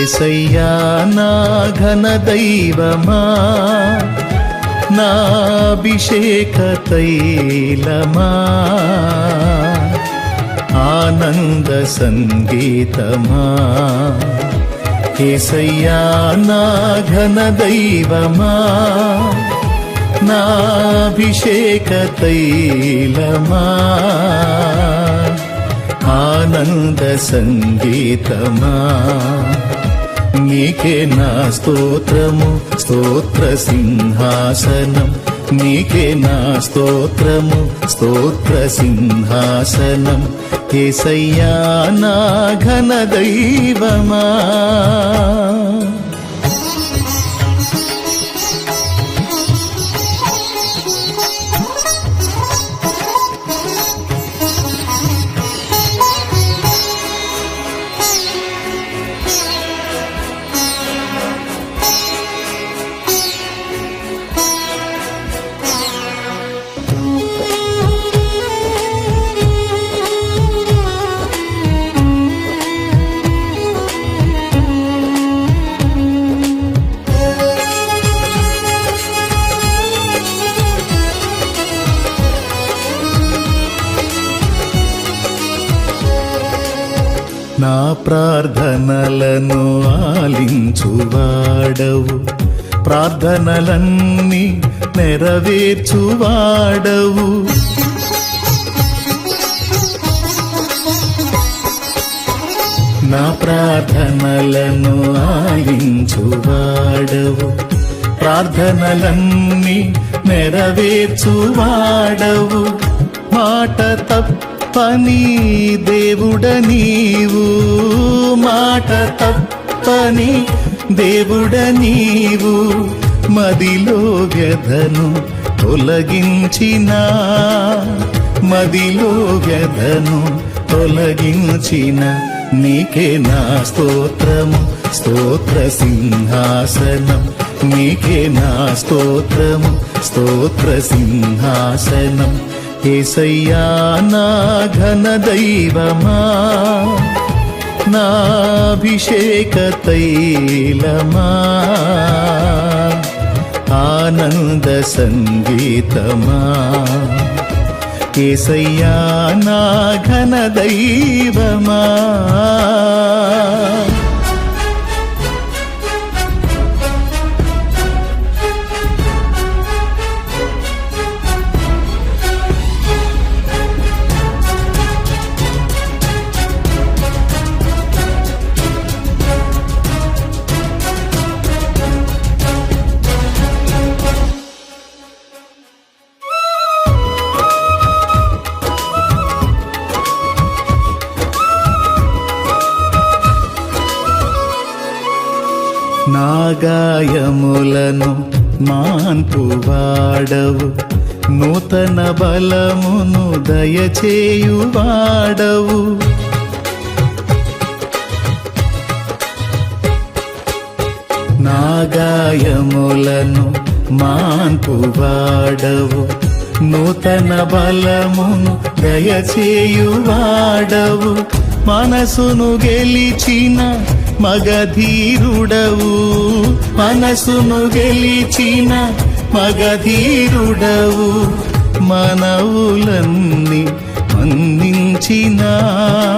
ఏసయ్యా నా ఘన దైవమా? నా అభిషేక తైలమా? ఆనంద సంగీతమా? కేసయ్యా నా ఘన దైవమా? నాభిషేక తైలమా? ఆనంద సంగీతమా? నీకే నా స్తోత్రము స్తోత్ర సింహాసనం. నీకే నా స్తోత్రము స్తోత్ర సింహాసనం. కేసయ్యా నా ఘన దైవమా నా ప్రార్థనలను ఆలించువాడవు. ప్రార్థనలన్నీ నెరవేర్చువాడవు. నా ప్రార్థనలను ఆలించువాడవు. ప్రార్థనలన్నీ నెరవేర్చువాడవు. మాట తప్ప తప్పని దేవుడ నీవు మాట తప్పని దేవుడ నీవు మదిలో వ్యధను తొలగించిన మదిలో వ్యధను తొలగించిన నీకే నా స్తోత్రము స్తోత్ర సింహాసనం. నీకే నా స్తోత్రము స్తోత్ర సింహాసనం. ఏసయ్యా నా ఘన దైవమా? నాభిషేక తైలమా? ఆనంద సంగీతమా? కేసయ్యా నా ఘన దైవమా? నా గాయములను మాన్పువాడవు. నూతన బలమును దయచేయువాడవు. నా గాయములను మాన్పువాడవు. నూతన బలమును దయచేయువాడవు. మనసును గెలిచిన మగధీరుడవు. మనసును గెలిచిన మగధీరుడవు. మనవులన్నీ మన్నించిన